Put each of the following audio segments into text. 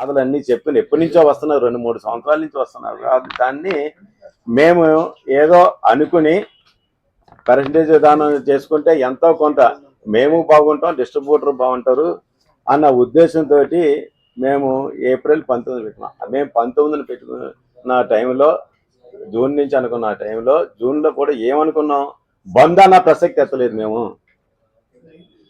బాధలు అన్నీ చెప్పిన ఎప్పటి నుంచో వస్తున్నారు రెండు మూడు సంవత్సరాల నుంచి వస్తున్నారు. కాబట్టి దాన్ని మేము ఏదో అనుకుని పర్సంటేజ్ విధానం చేసుకుంటే ఎంతో కొంత మేము బాగుంటాం డిస్ట్రిబ్యూటర్ బాగుంటారు అన్న ఉద్దేశంతో మేము ఏప్రిల్ పంతొమ్మిది పెట్టినాం. మేము పంతొమ్మిదిని పెట్టుకున్న టైంలో జూన్ నుంచి అనుకున్న టైంలో జూన్లో కూడా ఏమనుకున్నాం? బంద్ అన్న ప్రసక్తి ఎత్తలేదు మేము.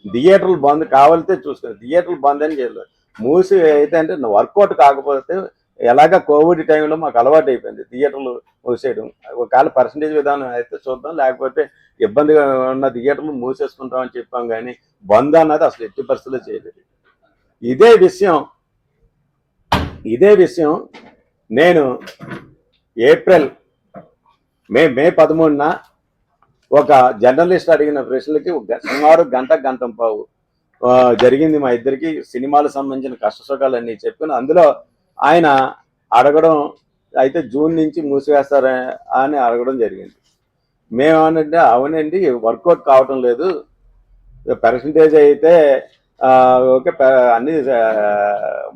థియేటర్లు బంద్ కావాలితే చూసుకున్నాం థియేటర్లు బంద్ అని చేయలేదు మూసి అయితే అంటే వర్కౌట్ కాకపోతే ఎలాగ కోవిడ్ టైంలో మాకు అలవాటు అయిపోయింది థియేటర్లు మూసేయడం. ఒకవేళ పర్సంటేజ్ విధానం అయితే చూద్దాం. లేకపోతే ఇబ్బందిగా ఉన్న థియేటర్లు మూసేసుకుంటామని చెప్పాం కానీ బంద్ అన్నది అసలు ఎట్టి పరిస్థితుల్లో చేయలేదు. ఇదే విషయం ఇదే విషయం నేను ఏప్రిల్ మే మే పదమూడున ఒక జర్నలిస్ట్ అడిగిన ప్రశ్నలకి గ- సుమారు గంట గంట పావు జరిగింది మా ఇద్దరికి సినిమాలకు సంబంధించిన కష్ట సుఖాలన్నీ చెప్పుకుని అందులో ఆయన అడగడం అయితే జూన్ నుంచి మూసివేస్తారా అని అడగడం జరిగింది. మేమేమంటే అవునండి వర్కౌట్ కావటం లేదు. పర్సంటేజ్ అయితే ఓకే అన్ని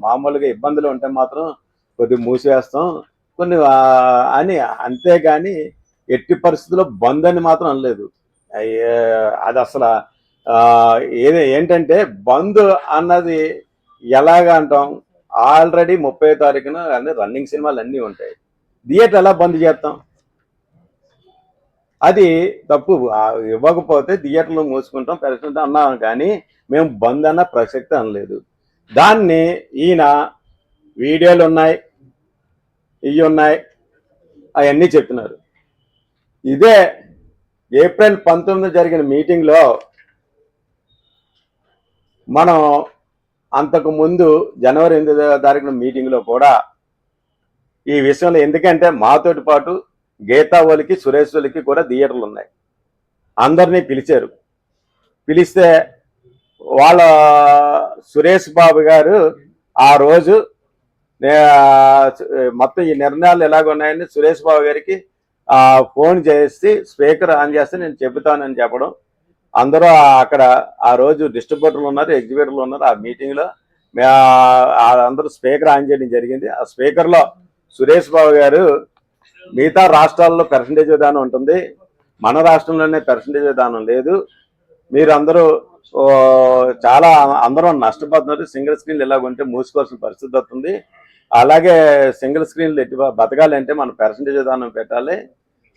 మామూలుగా ఇబ్బందులు ఉంటే మాత్రం కొద్దిగా మూసివేస్తాం. కొన్ని అని అంతేగాని ఎట్టి పరిస్థితుల్లో బంద్ అని మాత్రం అనలేదు. అయ్యే, అది అసలు ఏది ఏంటంటే బంద్ అన్నది ఎలాగ అంటాం? ఆల్రెడీ ముప్పై తారీఖున అన్ని రన్నింగ్ సినిమాలు అన్నీ ఉంటాయి. థియేటర్ ఎలా బంద్ చేస్తాం? అది తప్పు. ఇవ్వకపోతే థియేటర్లు మూసుకుంటాం పెరుగుతుంటాం అన్నాం కానీ మేము బంద్ అన్న ప్రసక్తి అనలేదు. దాన్ని ఈయన వీడియోలు ఉన్నాయి ఇవి ఉన్నాయి అవన్నీ చెప్తున్నారు ఇదే ఏప్రిల్ పంతొమ్మిది జరిగిన మీటింగ్లో మనం అంతకు ముందు జనవరి ఎనిమిది తారీఖున మీటింగ్లో కూడా ఈ విషయంలో ఎందుకంటే మాతోటి పాటు గీతావళికి సురేశ్వలికి సురేష్ కూడా థియేటర్లు ఉన్నాయి. అందరినీ పిలిచారు. పిలిస్తే వాళ్ళ సురేష్ బాబు గారు ఆ రోజు మొత్తం ఈ నిర్ణయాలు ఎలాగున్నాయని సురేష్ బాబు గారికి ఫోన్ చేసి స్పీకర్ ఆన్ చేస్తే నేను చెబుతానని చెప్పడం. అందరూ అక్కడ ఆ రోజు డిస్ట్రిబ్యూటర్లు ఉన్నారు ఎగ్జిబ్యూటర్లు ఉన్నారు. ఆ మీటింగ్లో అందరూ స్పీకర్ ఆన్ చేయడం జరిగింది. ఆ స్పీకర్లో సురేష్ బాబు గారు మిగతా రాష్ట్రాల్లో పర్సంటేజ్ విధానం ఉంటుంది. మన రాష్ట్రంలోనే పర్సంటేజ్ విధానం లేదు. మీరు అందరూ చాలా అందరూ నష్టపోతున్నారు. సింగిల్ స్క్రీన్లు ఇలాగ ఉంటే మూసుకోవాల్సిన పరిస్థితి వస్తుంది. అలాగే సింగిల్ స్క్రీన్లు ఎట్టి బతకాలంటే మన పర్సంటేజ్ విధానం పెట్టాలి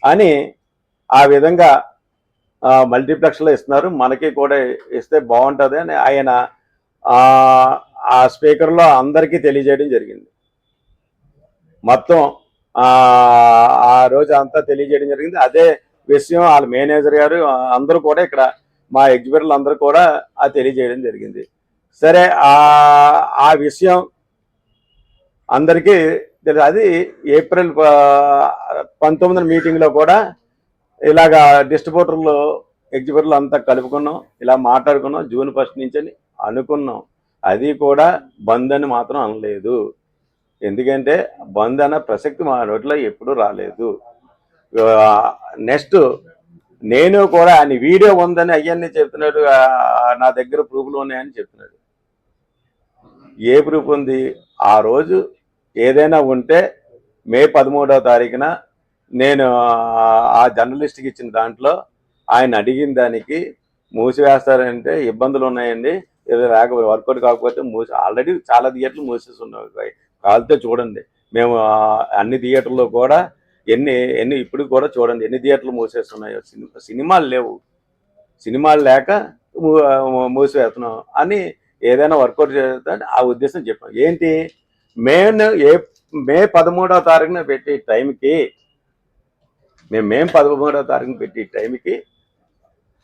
అని ఆ విధంగా మల్టీప్లెక్స్లో ఇస్తున్నారు. మనకి కూడా ఇస్తే బాగుంటుంది అని ఆయన ఆ, స్పీకర్లో అందరికీ తెలియజేయడం జరిగింది. మొత్తం ఆ, రోజు అంతా తెలియజేయడం జరిగింది. అదే విషయం వాళ్ళ మేనేజర్ గారు అందరూ కూడా ఇక్కడ మా ఎగ్జిబిటర్లు అందరూ కూడా అది తెలియజేయడం జరిగింది. సరే ఆ ఆ విషయం అందరికీ తెలుసు. అది ఏప్రిల్ పంతొమ్మిది మీటింగ్లో కూడా ఇలాగా డిస్ట్రిబ్యూటర్లు ఎగ్జిబిటర్లు అంతా కలుపుకున్నాం. ఇలా మాట్లాడుకున్నాం. జూన్ ఫస్ట్ నుంచి అని అనుకున్నాం. అది కూడా బంద్ అని మాత్రం అనలేదు. ఎందుకంటే బంద్ అన్న ప్రసక్తి మా నోట్లో ఎప్పుడూ రాలేదు. నెక్స్ట్ నేను కూడా ఆయన వీడియో ఉందని అయ్యాన్ని చెప్తున్నాడు. నా దగ్గర ప్రూఫ్లు ఉన్నాయని చెప్తున్నాడు. ఏ ప్రూఫ్ ఉంది? ఆ రోజు ఏదైనా ఉంటే మే పదమూడవ తారీఖున నేను ఆ- జర్నలిస్ట్కి ఇచ్చిన దాంట్లో ఆయన అడిగిన దానికి మూసివేస్తారంటే ఇబ్బందులు ఉన్నాయండి. ఏదో లేకపోతే వర్కౌట్ కాకపోతే మూసి ఆల్రెడీ చాలా థియేటర్లు మూసేసి ఉన్నాయి కాలితే చూడండి. మేము అన్ని థియేటర్లో కూడా ఎన్ని ఎన్ని ఇప్పుడు కూడా చూడండి ఎన్ని థియేటర్లు మూసేస్తున్నాయో. సినిమా సినిమాలు లేవు. సినిమాలు లేక మూ- మూసివేస్తున్నాం అని ఏదైనా వర్కౌట్ చేస్తే ఆ ఉద్దేశం చెప్పాం. ఏంటి? మే ఏ మే పదమూడవ తారీఖున పెట్టి టైంకి మేము మేము పదమూడవ తారీఖు పెట్టి టైంకి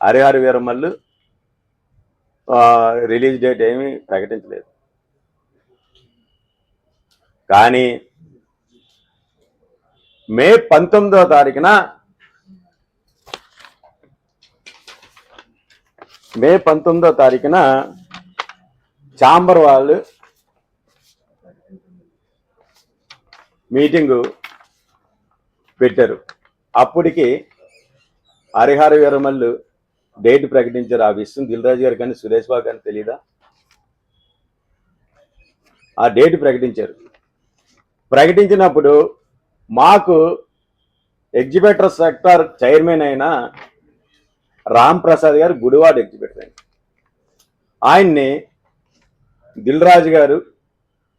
హరిహర వీరమల్లు రిలీజ్ డేట్ ఏమీ ప్రకటించలేదు. కానీ మే పంతొమ్మిదవ తారీఖున మే పంతొమ్మిదవ తారీఖున చాంబర్ వాళ్ళు మీటింగు పెట్టారు. అప్పటికి హరిహర వీరమల్లు డేట్ ప్రకటించారు. ఆ విషయం దిల్రాజు గారు కానీ సురేష్ బాబు కానీ తెలీదా? ఆ డేట్ ప్రకటించారు. ప్రకటించినప్పుడు మాకు ఎగ్జిబిటర్ సెక్టార్ చైర్మన్ అయిన రామ్ ప్రసాద్ గారు గుడివాడ ఎగ్జిబిటర్ అయిన ఆయన్ని దిల్ రాజు గారు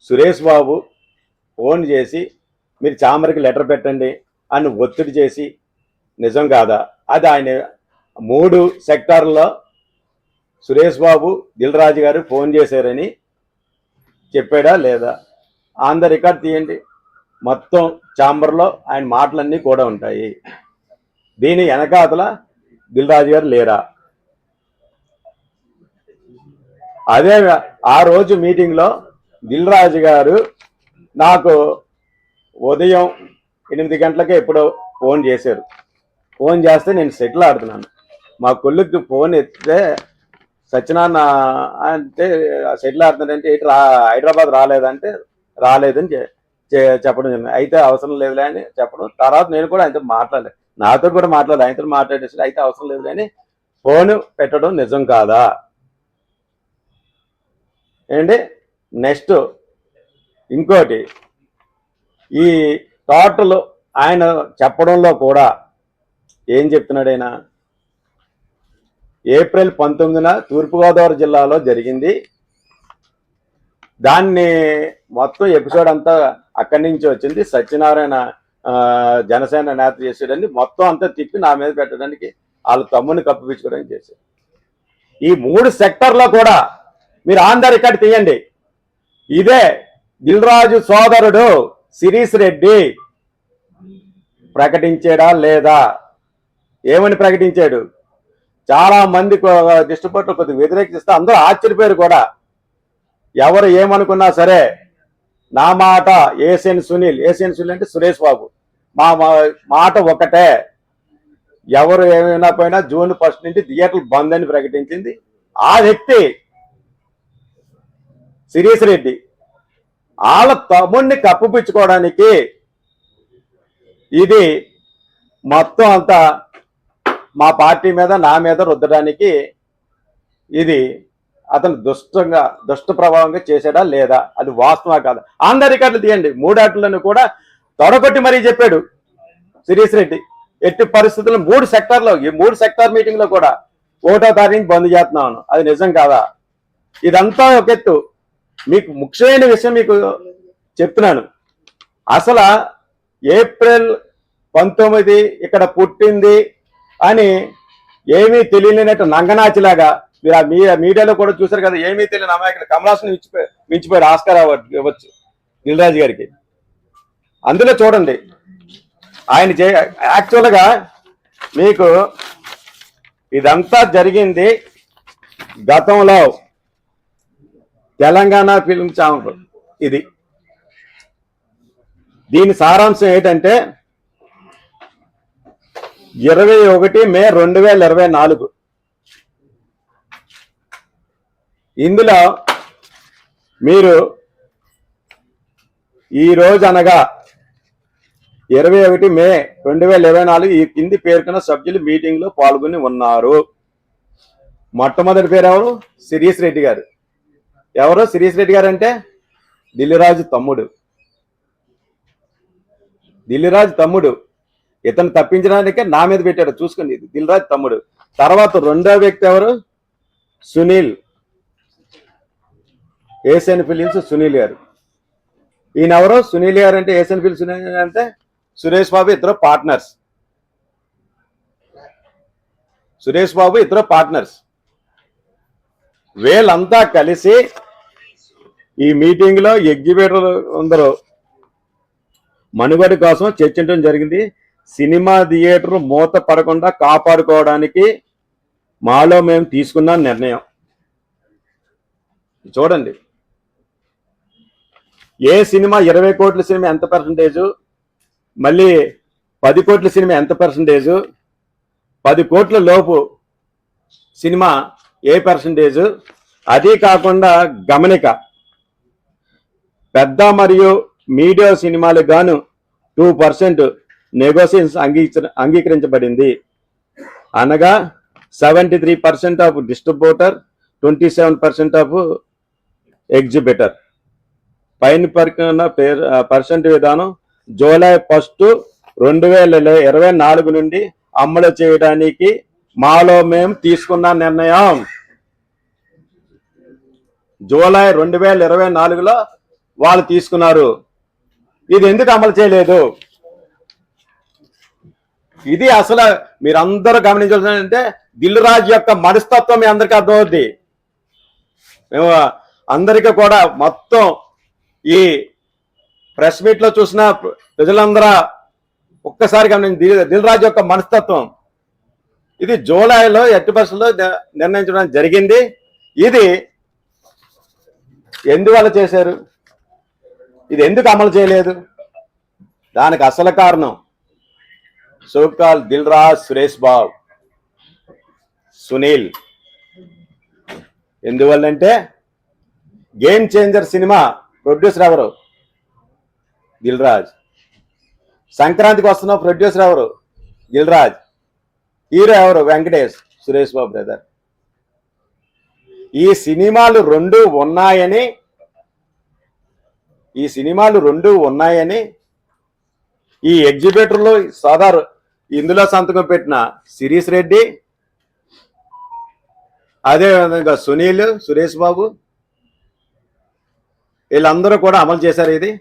సురేష్ బాబు ఫోన్ చేసి మీరు చామరికి లెటర్ పెట్టండి అని ఒత్తిడి చేసి నిజం కాదా? అది ఆయన మూడు సెక్టార్లో సురేష్ బాబు దిల్ రాజు గారు ఫోన్ చేశారని చెప్పాడా లేదా? ఆన్ ద రికార్డ్ తీయండి. మొత్తం ఛాంబర్లో ఆయన మాటలన్నీ కూడా ఉంటాయి. దీని వెనకాతల దిల్ రాజు గారు లేరా? అదే ఆ రోజు మీటింగ్లో దిల్ రాజు గారు నాకు ఉదయం ఎనిమిది గంటలకే ఎప్పుడో ఫోన్ చేశారు. ఫోన్ చేస్తే నేను సెటిల్ ఆడుతున్నాను. మా కొల్లుకి ఫోన్ ఎత్తితే సత్యనారాయణ అంటే సెటిల్ ఆడుతున్నాడంటే ఏంటి రా హైదరాబాద్ రాలేదంటే రాలేదని చె- చెప్పడం జరిగింది. అయితే అవసరం లేదులే అని చెప్పడం. తర్వాత నేను కూడా ఆయనతో మాట్లాడలేదు నాతో కూడా మాట్లాడలేదు ఆయనతో మాట్లాడేసి అయితే అవసరం లేదు అని ఫోన్ పెట్టడం నిజం కాదా? ఏంటి? నెక్స్ట్ ఇంకోటి. ఈ టోటల్ ఆయన చెప్పడంలో కూడా ఏం చెప్తున్నాడు ఆయన ఏప్రిల్ పంతొమ్మిదిన తూర్పుగోదావరి జిల్లాలో జరిగింది. దాన్ని మొత్తం ఎపిసోడ్ అంతా అక్కడి నుంచి వచ్చింది. సత్యనారాయణ జనసేన నేత చేసాడని మొత్తం అంతా తిప్పి నా మీద పెట్టడానికి వాళ్ళ తమ్ముని కప్పిపించుకోవడానికి చేశారు. ఈ మూడు సెక్టర్లో కూడా మీరు ఆంధ్ర రికార్డ్ తీయండి. ఇదే దిల్రాజు సోదరుడు సిరీస్ రెడ్డి ప్రకటించాడా లేదా? ఏమని ప్రకటించాడు? చాలా మంది డిస్ట్రిబ్యూటర్ కొద్దిగా వ్యతిరేకిస్తే అందరూ ఆశ్చర్యపోయారు కూడా. ఎవరు ఏమనుకున్నా సరే నా మాట ఏసియన్ సునీల్ ఏసియన్ సునీల్ అంటే సురేష్ బాబు. మా మా- మాట ఒకటే. ఎవరు ఏమైనా పోయినా జూన్ ఫస్ట్ నుంచి థియేటర్లు బంద్ అని ప్రకటించింది. ఆ వ్యక్తి సిరీస్ రెడ్డి. వాళ్ళ తమ్ముడిని కప్పిపుచ్చుకోవడానికి ఇది మొత్తం అంతా మా పార్టీ మీద నా మీద రుద్దడానికి ఇది అతను దుష్టంగా దుష్ట ప్రభావంగా చేశాడా లేదా? అది వాస్తవా కాదా? ఆంధ్ర రికార్డులు తీయండి. మూడాటలను కూడా తొడగొట్టి మరీ చెప్పాడు సిరీస్ రెడ్డి. ఎట్టి పరిస్థితుల్లో మూడు సెక్టార్లో ఈ మూడు సెక్టార్ మీటింగ్లో కూడా ఒకటో తారీఖు బంద్ చేస్తున్నాను. అది నిజం కాదా? ఇదంతా ఒక ఎత్తు. మీకు ముఖ్యమైన విషయం మీకు చెప్తున్నాను. అసలు ఏప్రిల్ పంతొమ్మిది ఇక్కడ పుట్టింది అని ఏమీ తెలియలేనట్టు నంగనాచిలాగా మీరు ఆ మీడియాలో కూడా చూసారు కదా ఏమీ తెలియని అమాయకులు. కమలాసుని మించిపోయి మించిపోయారు ఆస్కార్ అవార్డు ఇవ్వచ్చు దిల్రాజు గారికి. అందులో చూడండి. ఆయన చే యాక్చువల్గా మీకు ఇదంతా జరిగింది గతంలో. తెలంగాణ ఫిల్మ్ ఛాంబర్ ఇది. దీని సారాంశం ఏంటంటే ఇరవై ఒకటి మే రెండు వేల ఇరవై నాలుగు. ఇందులో మీరు ఈ రోజు అనగా ఇరవై ఒకటి మే రెండు వేల ఇరవై నాలుగు ఈ కింది పేర్కొన్న సభ్యులు మీటింగ్లో పాల్గొని ఉన్నారు. మొట్టమొదటి పేరు ఎవరు? సిరీస్ రెడ్డి గారు. ఎవరు? శిరీష్ రెడ్డి గారు అంటే దిల్లిరాజు తమ్ముడు. దిల్లిరాజు తమ్ముడు. ఇతను తప్పించడానికే నా మీద పెట్టాడు. చూసుకోండి ఇది. దిల్రాజు తమ్ముడు. తర్వాత రెండో వ్యక్తి ఎవరు? సునీల్. ఏసియన్ ఫిలిమ్స్ సునీల్ గారు. ఈయన ఎవరు సునీల్ గారు అంటే ఏషియన్ ఫిలిమ్స్ అంటే సురేష్ బాబు ఇద్దరు పార్ట్నర్స్. సురేష్ బాబు ఇద్దరు పార్ట్నర్స్. వీళ్ళంతా కలిసి ఈ మీటింగ్లో ఎగ్జిబిటర్ అందరూ మనుగడ కోసం చర్చించడం జరిగింది. సినిమా థియేటర్ మూత పడకుండా కాపాడుకోవడానికి మాలో మేము తీసుకున్న నిర్ణయం. చూడండి. ఏ సినిమా ఇరవై కోట్ల సినిమా ఎంత పర్సంటేజు మళ్ళీ పది కోట్ల సినిమా ఎంత పర్సంటేజు పది కోట్ల లోపు సినిమా ఏ పర్సంటేజు అదే కాకుండా గమనిక. పెద్ద మరియు మీడియా సినిమాలకు గాను టూ పర్సెంట్ నెగోసియేషన్స్ అంగీకరించ అంగీకరించబడింది. అనగా seventy three percent of distributor twenty seven percent of exhibitor. పైన పరికన పర్సెంట్ విధానం జూలై ఫస్ట్ రెండు వేల ఇరవై నాలుగు నుండి అమలు చేయడానికి మాలో మేము తీసుకున్న నిర్ణయం. జూలై రెండు వేల ఇరవై నాలుగులో వాళ్ళు తీసుకున్నారు. ఇది ఎందుకు అమలు చేయలేదు? ఇది అసలు మీరందరూ గమనించాల్సిందంటే దిల్ రాజు యొక్క మనస్తత్వం మీ అందరికీ అర్థమవుద్ది. మేము అందరికీ కూడా మొత్తం ఈ ప్రెస్ మీట్లో చూసిన ప్రజలందరూ ఒక్కసారి గమనించి దిల్ రాజు యొక్క మనస్తత్వం. ఇది జూలైలో ఎట్టి బస్సులో నిర్ణయించడం జరిగింది. ఇది ఎందువల్ల చేశారు? ఇది ఎందుకు అమలు చేయలేదు? దానికి అసలు కారణం సోకాల్ దిల్ రాజ్ సురేష్ బాబు సునీల్. ఎందువల్లంటే గేమ్ చేంజర్ సినిమా ప్రొడ్యూసర్ ఎవరు? దిల్ రాజ్ సంక్రాంతికి వస్తున్న ప్రొడ్యూసర్ ఎవరు? దిల్ రాజ్ హీరో ఎవరు? వెంకటేష్ సురేష్ బాబు బ్రదర్. ఈ సినిమాలు రెండు ఉన్నాయని ఈ సినిమాలు రెండు ఉన్నాయని ఈ ఎగ్జిబిటర్లో సాధారు ఇందులో సంతకం పెట్టిన శిరీష్ రెడ్డి అదేవిధంగా సునీల్ సురేష్ బాబు వీళ్ళందరూ కూడా అమలు చేశారు ఇది.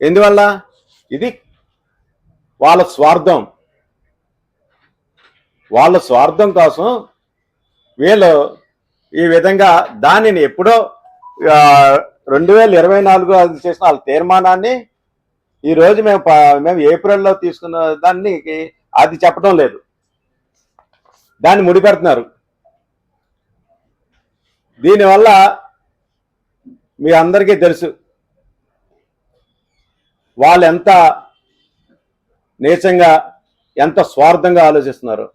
ఎందువల్ల? ఇది వాళ్ళ స్వార్థం. వాళ్ళ స్వార్థం కోసం వీళ్ళు ఈ విధంగా దానిని ఎప్పుడో రెండు వేల ఇరవై నాలుగు అది చేసిన వాళ్ళ తీర్మానాన్ని ఈ రోజు మేము మేము ఏప్రిల్లో తీసుకున్న దాన్ని అది చెప్పడం లేదు. దాన్ని ముడిపెడుతున్నారు. దీనివల్ల మీ అందరికీ తెలుసు. వాళ్ళు ఎంత నీచంగా ఎంత స్వార్థంగా ఆలోచిస్తున్నారు.